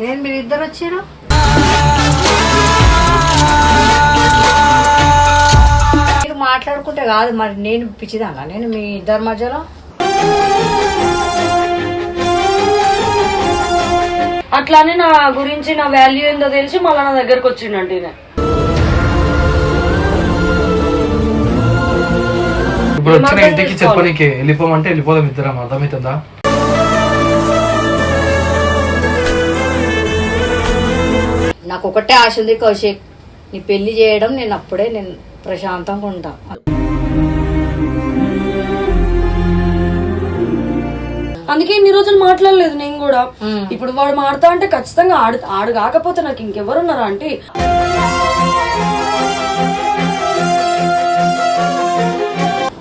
నేను మీరు ఇద్దరు వచ్చారు? మీరు మాట్లాడుకుంటే కాదు మరి నేను పిచ్చిదానా? నేను మీ ఇద్దరి మధ్యలో? అట్లానే నా గురించి నా వాల్యూ ఏందో తెలిసి మళ్ళీ నా దగ్గరకు వచ్చిండండి ఈయన. ఇప్పుడు వచ్చిన ఇంటికి? చెప్పనీకి వెళ్ళిపోమంటే వెళ్ళిపోదాం ఇద్దరం. అర్థమవుతుందా? నాకు ఒకటే ఆశ ఉంది కౌశిక్. నీ పెళ్ళి చేయడం నేను అప్పుడే నేను ప్రశాంతంగా ఉంటా. అందుకే ఇన్ని రోజులు మాట్లాడలేదు నేను కూడా. ఇప్పుడు వాడు మాడతా అంటే ఖచ్చితంగా ఆడు ఆడు కాకపోతే నాకు ఇంకెవరున్నారా అంటే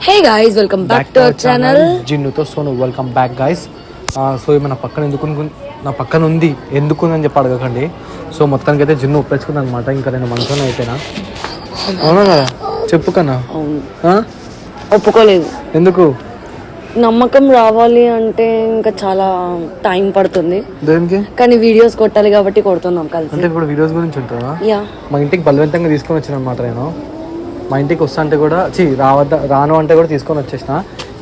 hey guys welcome back to our channel జిన్నుతో so నువ్వు వెల్కమ్ బ్యాక్ గైస్ సో ఈమె నా పక్కన ఎందుకు నా పక్కన ఉంది ఎందుకు అని చెప్పి అడగకండి. సో మొత్తానికి అయితే జిన్ను ఒప్పేసుకుంది అనమాట ఇంకా నేను మనసులో అయిపోయినా. అవునా కదా? చెప్పు కన్నా? ఒప్పుకోలేదు. ఎందుకు? నమ్మకం రావాలి అంటే ఇంకా చాలా టైం పడుతుంది. దేనికి? కానీ వీడియోస్ కొట్టాలి కాబట్టి కొడుతున్నాం కలిసి. అంటే ఇప్పుడు వీడియోస్ గురించి ఉంటుందా? యా. మా ఇంటికి బలవంతంగా తీసుకొని వచ్చిన అనమాట నేను. మా ఇంటికి వస్తా అంటే కూడా చి రావద్ద రాను అంటే కూడా తీసుకొని వచ్చేసిన.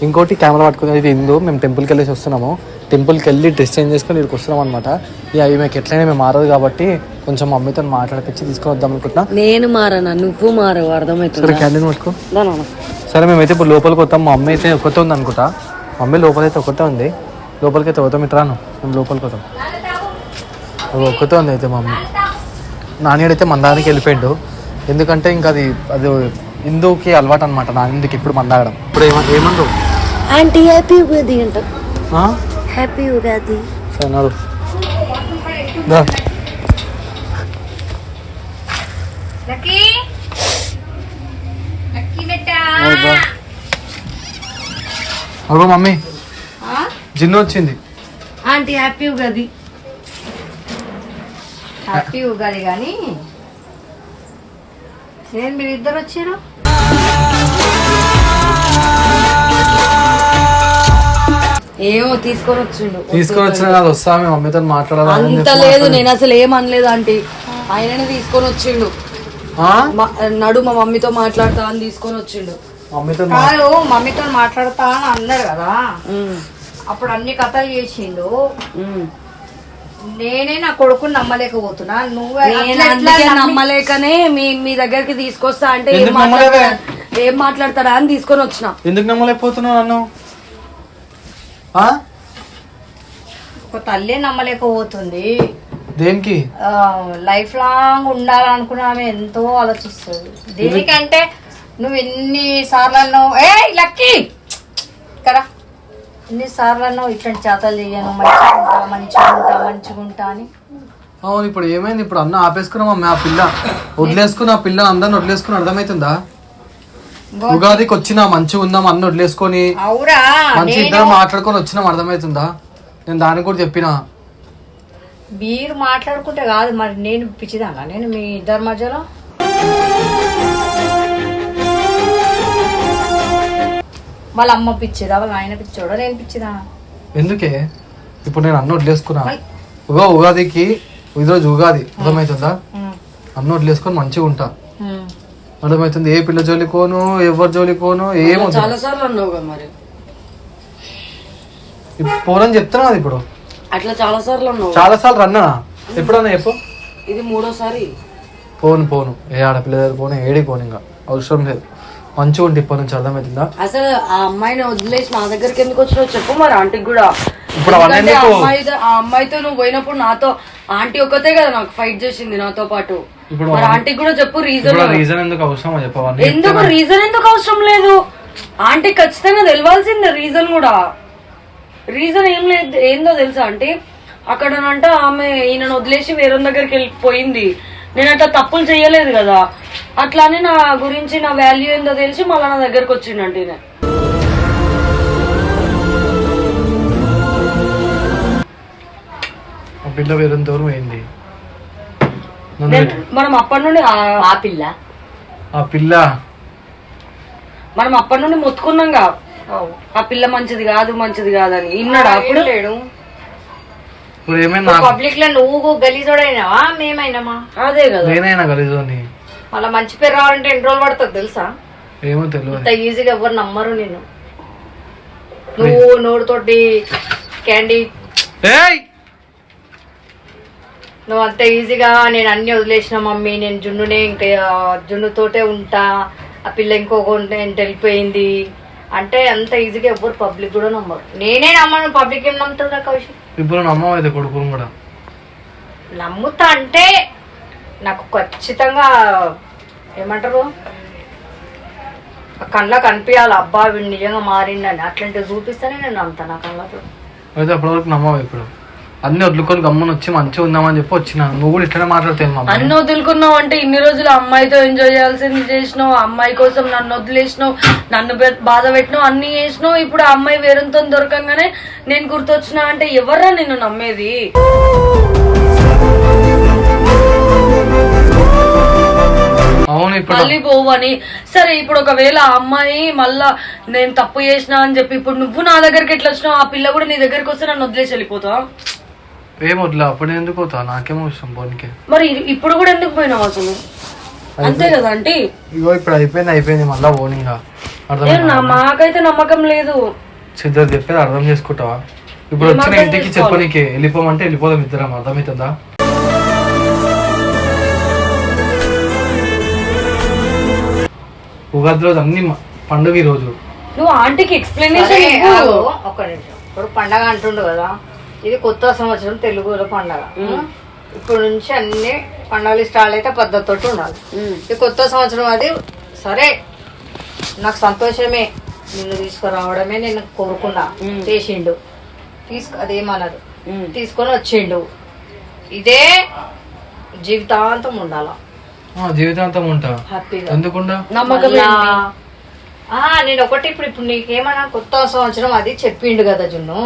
ఇంకోటి కెమెరా పట్టుకుని ఇది ఇందు మేము టెంపుల్కి వెళ్ళేసి వస్తున్నాము. టెంపుల్కి వెళ్ళి డ్రెస్ చేంజ్ చేసుకొని ఇక్కడికి వస్తున్నాం అనమాట ఇక అవి మీకు ఎట్లయినా మేము మారదు కాబట్టి కొంచెం మమ్మీతో మాట్లాడిపించి తీసుకొని వద్దాం అనుకుంటున్నా. నేను మారనా? నువ్వు మారవు అర్థమవుతుంది సరే క్యాంటీన్ పట్టుకో. సరే మేమైతే ఇప్పుడు లోపలికి వస్తాం మా అమ్మ అయితే ఒకటే ఉంది అనుకుంటా. మమ్మీ లోపలైతే ఒకటే ఉంది. లోపలికి అయితే పోతాం ఇటు రాను మేము లోపలికి పోతాం అది ఒక్కతే ఉంది అయితే మా మమ్మీ నాన్నడైతే మందానికి వెళ్ళిపోయాడు. ఎందుకంటే ఇంకా అది అది హిందూకి అలవాటు అనమాట నాన్నకి ఇప్పుడు మందాగడం. ఇప్పుడు ఏమ ఏమన్నారు ఆంటీ హ్యాపీ ఉగాది అంట. ఆ? హ్యాపీ ఉగాది సరే నడు దా. లక్కీ లక్కీ బెట్టా నడు దా. అగో మమ్మీ జిన్ను వచ్చింది. Aunty happy Ugadi happy Ugadi కానీ నేను మీరు ఇద్దరు వచ్చారు? ఏమో తీసుకొని వచ్చిండు. తీసుకొని వచ్చిన కాదు వస్తా మేము మమ్మీతో మాట్లాడాలని అంత లేదు నేను అసలు ఏం అనలేదు ఆంటీ. ఆయననే తీసుకొని వచ్చిండు. నడు మా మమ్మీతో మాట్లాడతా అని తీసుకొని వచ్చిండు. మమ్మీతో కాదు మమ్మీతో మాట్లాడతా అని అన్నారు కదా. అప్పుడు అన్ని కథలు చేసిండు. నేనే నా కొడుకుని నమ్మలేకపోతున్నా. నువ్వు నేను అందుకే నమ్మలేకనే మీ మీ దగ్గరికి తీసుకొస్తా అంటే ఏం? మాట్లాడతాడా అని తీసుకొని వచ్చిన. ఎందుకు నమ్మలేకపోతున్నావు? ఒక తల్లే నమ్మలేకపోతుంది. దేనికి? లైఫ్ లాంగ్ ఉండాలనుకున్నామే ఎంతో ఆలోచిస్తుంది. దేనికంటే నువ్వు ఎన్ని సార్లు అన్నావు ఏ లక్కీ! కదా ఎన్ని సార్లు అన్నావు ఇట్లాంటి చేతలు చేయను మంచిగా ఉంటా మంచిగా ఉంటా మంచిగా ఉంటా అని. అవును ఇప్పుడు ఏమైంది? ఇప్పుడు అన్న ఆపేసుకున్నాం ఆ పిల్ల. వదిలేసుకున్న పిల్ల అందరిని వదిలేసుకుని అర్థమవుతుందా? ఉగాదికి వచ్చినా మంచిగా ఉందాం అన్న వదిలేసుకొని మంచి ఇద్దరం మాట్లాడుకొని వచ్చినాం అర్థమవుతుందా? నేను దానికి కూడా చెప్పిన. మీరు మాట్లాడుకుంటే కాదు మరి నేను పిచ్చిదానా? నేను మీ ఇద్దరి మధ్యలో? వాళ్ళ అమ్మ పిచ్చిదా? వాళ్ళ ఆయన పిచ్చోడా? నేను పిచ్చిదానా ఎందుకే? ఇప్పుడు నేను అన్న వదిలేసుకున్నా. ఉగా ఉగాదికి ఈరోజు ఉగాది. అర్థమవుతుందా? అన్న వదిలేసుకొని మంచిగా ఉంటా. ఉమ్. అర్థమవుతుంది? ఏ పిల్ల జోలికోను ఎవరి జోలికోను ఏమవుతుంది చాలా సార్లు అన్నావు కదా మరి. పోనని చెప్తున్నా అది ఇప్పుడు. అట్లా చాలా సార్లు అన్నావు. చాలా సార్లు రన్నా ఎప్పుడన్నా చెప్పు. ఇది మూడోసారి. పోను పోను. ఏ ఆడపిల్ల దగ్గర పోను ఏడికి పోను ఇంకా. అవసరం లేదు. మంచిగా ఉంటే ఇప్పటి నుంచి అర్థమవుతుందా? అసలు ఆ అమ్మాయిని వదిలేసి నా దగ్గరికి ఎందుకు వచ్చినావు చెప్పు మరి ఆంటీకి కూడా. ఇప్పుడు ఆ అమ్మాయితో నువ్వు పోయినప్పుడు నాతో ఆంటీ ఒక్కతే కదా నాకు ఫైట్ చేసింది నాతో పాటు. ఇప్పుడు మరి ఆంటీకి కూడా చెప్పు రీజన్ ఇప్పుడు రీజన్ ఎందుకు అవసరం చెప్పవన్నీ ఎందుకు రీజన్ ఎందుకు అవసరం లేదు? ఆంటీ ఖచ్చితంగా తెలియాల్సిందే రీజన్ కూడా. రీజన్ ఏం లేదు ఏందో తెలుసా అంటే అక్కడనంట ఆమె ఈయనను వదిలేసి వేరే దగ్గరికి వెళ్ళిపోయింది నేను అట్లా తప్పులు చేయలేదు కదా. అట్లానే నా గురించి నా వాల్యూ ఏందో తెలిసి మళ్ళీ నా దగ్గరకు వచ్చిండంటే ఈయన. ఆ పిల్ల వేరే దూరం అయింది నన్ను నేను- మనం అప్పటి నుండి ఆ- పిల్ల. ఆ పిల్ల. మనం అప్పటి నుండి మొత్తుకున్నాంగా. ఆ పిల్ల మంచిది కాదు మంచిది కాదని. ఇన్నాడు అప్పుడు? లేడు. ఇప్పుడు ఏమైనా నాకు? పబ్లిక్లో నువ్వు గలీజోడైనావా మేమైనామా? అదే కదా. నేనైనా కలిజోని మళ్ళీ మంచి పేరు రావాలంటే ఎన్ని రోజులు పడుతుంది తెలుసా? ఏమో తెలియదు అంత ఈజీగా ఎవరు నమ్మరు నేను నువ్వు నోడుతోటి క్యాండీ ఏయ్! నువ్వు అంత ఈజీగా నేను అన్ని వదిలేసిన మమ్మీ నేను జున్నునే ఇంకా జున్నుతోటే ఉంటా. ఆ పిల్ల ఇంకొక ఇంటి వెళ్ళిపోయింది. అంటే అంత ఈజీగా ఎవ్వరు పబ్లిక్ కూడా నమ్మరు. నేనే నమ్మను పబ్లిక్ ఏం నమ్ముతుందా కౌశిక్? ఇప్పుడు నమ్మం అయితే కొడుకుని కూడా. నమ్ముతా అంటే నాకు ఖచ్చితంగా ఏమంటారు? కళ్ళ కనిపించాలి అబ్బా వీడు నిజంగా మారిండని అట్లాంటివి చూపిస్తేనే నేను నమ్ముతా నా కళ్ళతో. అయితే అప్పటివరకు నమ్మవు ఇప్పుడు. అన్ని వదులుకొని గమ్మున వచ్చి మంచిగా ఉందామని చెప్పి వచ్చిన నువ్వు కూడా ఇట్లనే మాట్లాడుతావు మా అన్ని వదులుకున్నావు అంటే ఇన్ని రోజులు అమ్మాయితో ఎంజాయ్ చేయాల్సింది చేసినావు అమ్మాయి కోసం నన్ను వదిలేసినావు నన్ను బాధ పెట్టినావు అన్ని చేసినావు. ఇప్పుడు ఆ అమ్మాయి వేరంతో దొరకంగానే నేను గుర్తొచ్చినా అంటే ఎవర్రా నిన్ను నమ్మేది? అవును ఇప్పుడు మళ్ళీ పోవని. సరే ఇప్పుడు ఒకవేళ ఆ అమ్మాయి మళ్ళా నేను తప్పు చేసినా అని చెప్పి ఇప్పుడు నువ్వు నా దగ్గరికి ఎట్లా వచ్చినావు? ఆ పిల్ల కూడా నీ దగ్గరికి వస్తే నన్ను వదిలేసి వెళ్ళిపోతావా? ఏం వద్దులే అప్పుడు ఎందుకు పోతా నాకేమో ఇష్టం పోనీకి మరి ఇప్పుడు కూడా ఎందుకు పోయినావు అసలు? అంతే కదా అంటే ఇగో ఇప్పుడు అయిపోయింది అయిపోయింది మళ్ళా పోనీ మాకైతే నమ్మకం లేదు. సిద్ధర్ చెప్పేది అర్థం చేసుకుంటావా? ఇప్పుడు వచ్చిన ఇంటికి? చెప్పనీకి వెళ్ళిపోమంటే వెళ్ళిపోదాం ఇద్దరం అర్థమవుతుందా ఉగాది రోజు అన్ని మ- పండుగ ఈ రోజు. నువ్వు ఆంటీకి ఎక్స్ప్లెనేషన్ సరే, ఇవ్వు. ఆగు. ఒక్క నిమిషం. ఇప్పుడు పండగ అంటుండు కదా. ఇది కొత్త సంవత్సరం తెలుగులో పండగ. ఇప్పుడు నుంచి అన్ని పండగలు స్టార్ట్ అయితే పద్ధతితో ఉండాలి. ఇది కొత్త సంవత్సరం అది సరే నాకు సంతోషమే. నిన్ను తీసుకురావడమే నేను కోరుకున్నా. చేసిండు. తీసుకు అదేమన్నారు. తీసుకొని వచ్చిండు. ఇదే జీవితాంతం ఉండాల. ఆ, జీవితాంతం ఉంటా. హ్యాపీగా. నమ్మకం నేను ఒకటి ఇప్పుడు ఇప్పుడు నీకేమన్నా కొత్త సంవత్సరం అది చెప్పిండు కదా జున్ను.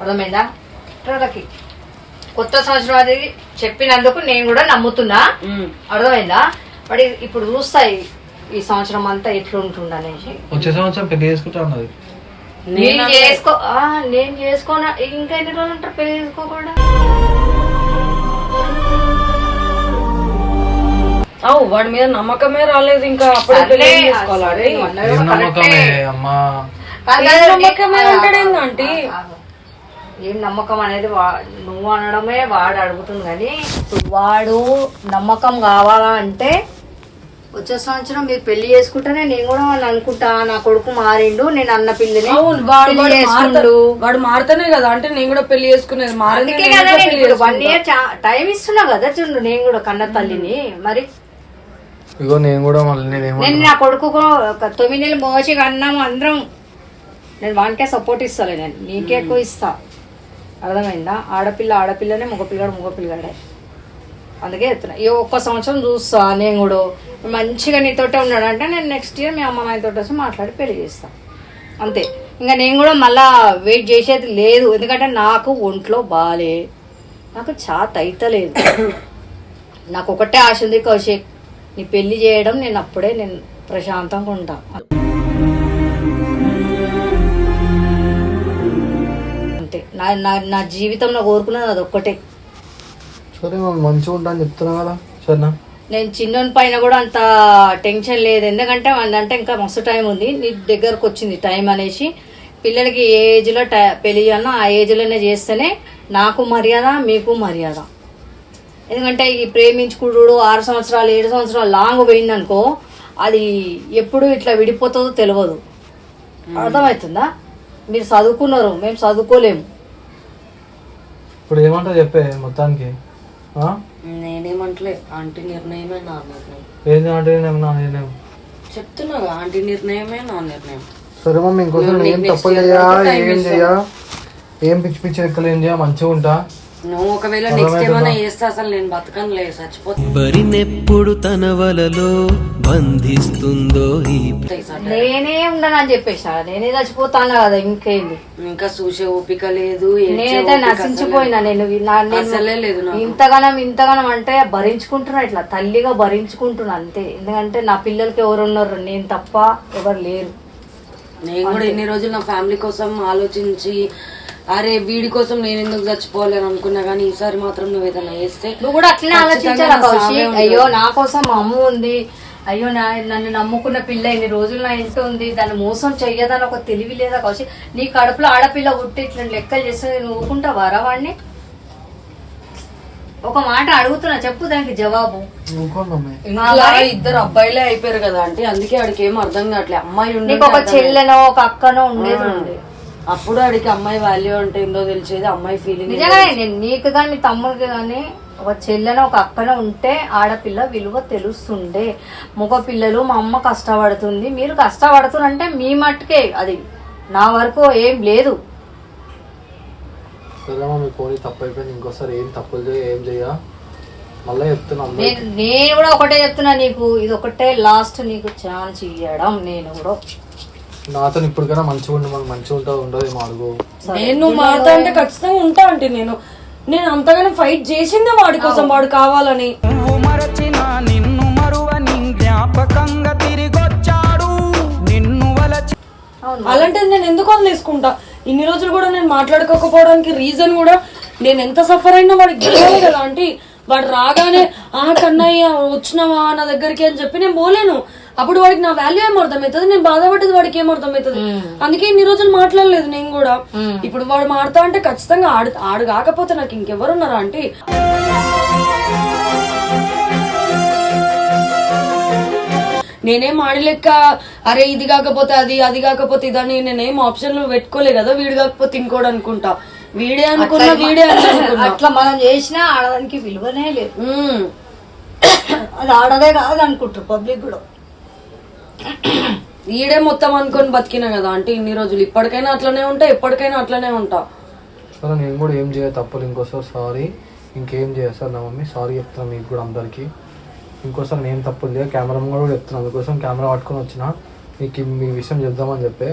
అర్థమైందా? వాళ్ళకి కొత్త సంవత్సరం అది చెప్పినందుకు నేను కూడా నమ్ముతున్నా. అర్థమైందా? మరి ఇప్పుడు చూస్తాయి ఈ సంవత్సరం అంతా ఎట్లుంటుంది అనేసి. వచ్చే సంవత్సరం పెళ్ళి చేసుకుంటా అన్నది. నేను చేసుకో ఆ, నేను చేసుకోనా ఇంకా ఎన్ని రోజులు ఉంటారు పెళ్ళి చేసుకోకుండా? అవు వాడి మీద నమ్మకమే రాలేదు ఇంకా. అప్పుడే పెళ్ళి చేసుకోవాలా? నమ్మకమే. అమ్మా. ఏం నమ్మకం అనేది వా- నువ్వు అనడమే వాడు అడుగుతుంది కానీ వాడు నమ్మకం కావాలా అంటే వచ్చే సంవత్సరం మీరు పెళ్ళి చేసుకుంటేనే నేను కూడా వాళ్ళు అనుకుంటా నా కొడుకు మారిండు నేను అన్న పిల్లని అవును వాడు పెళ్ళి వాడు మారుతా- చేసుకుండు. వాడు మారుతానే కదా అంటే నేను కూడా పెళ్ళి చేసుకునేది మారనే అందుకే నేను కదా కూడా నేను పెళ్ళి ఇప్పుడు వన్ చేసుకుంటా. ఇయర్ టైం ఇస్తున్నా కదా చూడు నేను కూడా కన్న తల్లిని మరి ఇగో నేను కూడా మళ్ళీ నేనేమో నేను నా కొడుకు ఒక తొమ్మిది నెలలు మోచి అన్నాము అందరం. నేను వానికే సపోర్ట్ ఇస్తాలే నేను నీకే ఎక్కువ ఇస్తా. అర్థమైందా? ఆడపిల్ల ఆడపిల్లనే మగపిల్లగాడు మగపిల్లగాడే అందుకే చెప్తున్నా. ఈ ఒక్క సంవత్సరం చూస్తా నేను కూడా. మంచిగా నీతోటే ఉన్నాడు అంటే నేను నెక్స్ట్ ఇయర్ మీ అమ్మ నాయనతో వచ్చి మాట్లాడి పెళ్ళి చేస్తాను అంతే. ఇంకా నేను కూడా మళ్ళా వెయిట్ చేసేది లేదు. ఎందుకంటే నాకు ఒంట్లో బాలే. నాకు చాత అయితలేదు. నాకు ఒకటే ఆశ ఉంది కౌశిక్. నీ పెళ్ళి చేయడం నేను అప్పుడే నేను ప్రశాంతంగా ఉంటాను నా నా నా జీవితంలో కోరుకున్నది అది ఒక్కటే. సరే మంచిగా ఉంటా అని చెప్తున్నా కదా సరేనా? నేను చిన్నోని పైన కూడా అంత టెన్షన్ లేదు. ఎందుకంటే అంటే ఇంకా మస్తు టైం ఉంది. నీ దగ్గరకు వచ్చింది టైం అనేసి. పిల్లలకి ఏ ఏజ్లో టై పెళ్ళి చేయాలన్నా ఆ ఏజ్లోనే చేస్తేనే నాకు మర్యాద మీకు మర్యాద. ఎందుకంటే ఈ ప్రేమించుకుడు ఆరు సంవత్సరాలు ఏడు సంవత్సరాలు లాంగ్ పోయిందనుకో అది ఎప్పుడు ఇట్లా విడిపోతుందో తెలియదు అర్థమవుతుందా? మీరు చదువుకున్నారు మేము చదువుకోలేము. ఇప్పుడు ఏమంటావు చెప్పే మొత్తానికి? ఆ? నేనేమంటలే ఆంటీ నిర్ణయమే నా నిర్ణయం. ఏంది అంటే నేను నా నేను చెప్తున్నా ఆంటీ నిర్ణయమే నా నిర్ణయం. సరే మమ్మీ ఇంకోసారి నువ్వు ఏం తప్పు చేయా ఏం. చేయా ఏం పిచ్చి పిచ్చి లెక్కలు ఏం చేయా మంచిగా ఉంటా? నువ్వు ఒకవేళ నెక్స్ట్ ఏమైనా చేస్తే అసలు నేను బతకనులే చచ్చిపోతాయి వరినెప్పుడు తన వలలో బంధిస్తుందో ఈ నేనే ఉండనని చెప్పేసా నేనే చచ్చిపోతాను కదా ఇంకేంది? ఇంకా చూసే ఓపిక లేదు నేనైతే నశించిపోయినా నేను. నా- నేను అసలే లేదు. ఇంతగానం ఇంతగానం అంటే భరించుకుంటున్నా ఇట్లా తల్లిగా భరించుకుంటున్నా అంతే. ఎందుకంటే నా పిల్లలకి ఎవరు ఉన్నారు నేను తప్ప ఎవరు లేరు. నేను కూడా ఎన్ని రోజులు నా ఫ్యామిలీ కోసం ఆలోచించి అరే వీడి కోసం నేను ఎందుకు చచ్చిపోవాలి అని అనుకున్నా కానీ ఈసారి మాత్రం నువ్వు ఏదైనా చేస్తే నువ్వు కూడా అట్లనే ఆలోచించాలా. అయ్యో నా కోసం మా అమ్మ ఉంది. అయ్యో నా నన్ను నమ్ముకున్న పిల్ల ఇన్ని రోజులు నా ఇంటి ఉంది దాన్ని మోసం చెయ్యదని ఒక తెలివి లేదా కౌశిక్ నీ కడుపులో ఆడపిల్ల పుట్టి ఇట్లా లెక్కలు చేస్తే నువ్వు ఊరుకుంటావారా వాడిని ఒక మాట అడుగుతున్నా చెప్పు దానికి జవాబు. ఇద్దరు అబ్బాయిలే అయిపోయారు కదా అంటే అందుకే ఆడికి ఏం అర్థం కావట్లే. అమ్మాయి ఉండి నీకు ఒక చెల్లెనో ఒక అక్కనో ఉండేది ఉంది అప్పుడు ఆడికి అమ్మాయి వాల్యూ అంటే ఏందో తెలిసేది అమ్మాయి ఫీలింగ్ నిజంగానే నేను నీకు కానీ మీ తమ్ముడికి కానీ ఒక చెల్లెన ఒక అక్కన ఉంటే ఆడపిల్ల విలువ తెలుస్తుండే. మగ పిల్లలు మా అమ్మ కష్టపడుతుంది. మీరు కష్టపడుతున్నారంటే మీ మట్టుకే అది నా వరకు ఏం లేదు. సరే మమ్మీ పోనీ తప్పు అయిపోయింది ఇంకోసారి ఏం తప్పులు చేయ ఏం చెయ్య మళ్ళీ చెప్తున్నా నేను నేను కూడా ఒకటే చెప్తున్నా నీకు. ఇది ఒకటే లాస్ట్ నీకు ఛాన్స్ ఇవ్వడం నేను కూడా నాతో ఇప్పటికైనా మంచిగా ఉండి మనకు మంచిగా ఉంటుంది ఉండదు ఏమో అడుగు నేను నువ్వు మారుతా అంటే ఖచ్చితంగా ఉంటా అంటే నేను. నేను అంతగానే ఫైట్ చేసిందే వాడి కోసం వాడు కావాలని. నువ్వు మరచిన నిన్ను మరువని జ్ఞాపకంగా తిరిగొచ్చాడు. నిన్ను వలచి అవును. అలాంటిది నేను ఎందుకు వదిలేసుకుంటా? ఇన్ని రోజులు కూడా నేను మాట్లాడుకోకపోవడానికి రీజన్ కూడా నేను ఎంత సఫర్ అయినా వాడికి తెలియాలి కదా అంటే వాడు రాగానే ఆ కన్నయ్య వచ్చినావా నా దగ్గరికి? అని చెప్పి నేను పోలేను. అప్పుడు వాడికి నా వాల్యూ ఏం అర్థమవుతుంది నేను బాధపడ్డది వాడికి ఏం అర్థమవుతుంది అందుకే ఇన్ని రోజులు మాట్లాడలేదు నేను కూడా. ఇప్పుడు వాడు మాడతా అంటే ఖచ్చితంగా ఆడు ఆడు కాకపోతే నాకు ఇంకెవరున్నారా అంటే నేనేం ఆడలేక అరే ఇది కాకపోతే అది అది కాకపోతే ఇదని నేనేం ఆప్షన్లు పెట్టుకోలే కదా వీడు కాకపోతే ఇంకోటి అనుకుంటా. వీడే అనుకున్నా వీడే అని అనుకున్నా. అట్లా మనం చేసినా ఆడదానికి విలువనే లేదు. అది ఆడదే కాదు అనుకుంటారు పబ్లిక్ కూడా. వీడే మొత్తం అనుకొని బతికినా కదా అంటే ఇన్ని రోజులు. ఇప్పటికైనా అట్లనే ఉంటా ఎప్పటికైనా అట్లనే ఉంటా. సరే నేను కూడా ఏం చేయ తప్పులు ఇంకోసారి సారీ. ఇంకేం చేస్తారు నా మమ్మీ? సారీ చెప్తున్నా మీకు కూడా అందరికీ. ఇంకోసారి నేను తప్పులు చేయ కెమెరా కూడా చెప్తున్నాను అందుకోసం కెమెరా పట్టుకొని వచ్చిన. మీకు మీ విషయం చెప్దామని చెప్పి.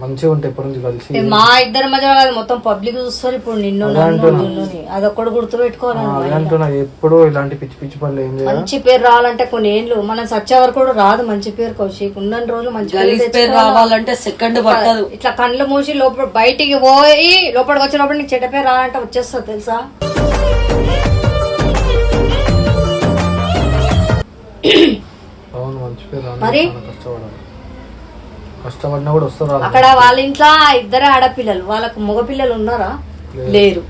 మంచిగా ఉంటే ఎప్పటి నుంచి కలిసి మా ఇద్దరి మధ్య కాదు మొత్తం పబ్లిక్ చూస్తారు ఇప్పుడు నిన్ను నన్ను నిన్నుని అదొక్కడు గుర్తు పెట్టుకోవాలి అదే అంటున్నా. ఎప్పుడు ఇలాంటి పిచ్చి పిచ్చి పనులు ఏం చేయాలి మంచి పేరు రావాలంటే కొన్ని ఏండ్లు. మనం సచ్చే వరకు కూడా రాదు మంచి పేరు కౌశిక్. ఉన్న రోజులు మంచి పేరు. రావాలంటే సెకండ్ పట్టదు. ఇట్లా కళ్ళు మూసి లోపల బయటికి పోయి లోపలికి వచ్చినప్పుడు నీకు చెడ్డ పేరు రావాలంటే వచ్చేస్తుంది తెలుసా? అవును మంచి పేరు రాను. మరి? కష్టపడినా కూడా వస్తారు. అక్కడ వాళ్ళ ఇంట్లో ఇద్దరే ఆడపిల్లలు వాళ్ళకు మగపిల్లలు ఉన్నారా? లేరు.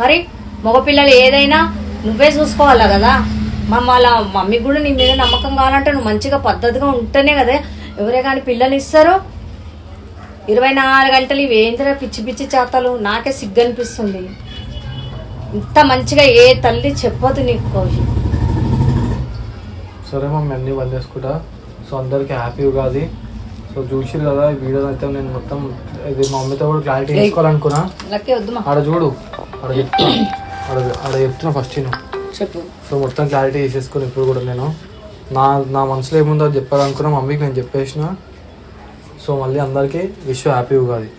మరి మగపిల్లలు ఏదైనా నువ్వే చూసుకోవాలా కదా? మమ్మల్ని మమ్మీ కూడా నీ మీద నమ్మకం కావాలంటే నువ్వు మంచిగా పద్ధతిగా ఉంటేనే కదా ఎవరే కానీ పిల్లలు ఇస్తారు. ఇరవై నాలుగు గంటలు ఇవి ఏందిరా పిచ్చి పిచ్చి చేతలు? నాకే సిగ్గు అనిపిస్తుంది ఇంత మంచిగా ఏ తల్లి చెప్పదు నీకు కౌశిక్ సరే మమ్మీ అన్ని బంద్ చేసుకుంటా సో అందరికి హ్యాపీ ఉగాది సో చూసిరు కదా ఈ వీడియో అయితే నేను మొత్తం ఇది మా మమ్మీతో కూడా క్లారిటీ తీసుకోవాలనుకున్నా ఆడ చూడు ఆడ ఆడ ఆడ చెప్తున్నా ఫస్ట్ నేను. చెప్పు. సో మొత్తం క్లారిటీ తీసేసుకుని ఇప్పుడు కూడా నేను. నా నా మనసులో ఏముందో అది చెప్పాలనుకున్నా మమ్మీకి నేను చెప్పేసిన. సో మళ్ళీ అందరికీ విష్ హ్యాపీ ఉగాది.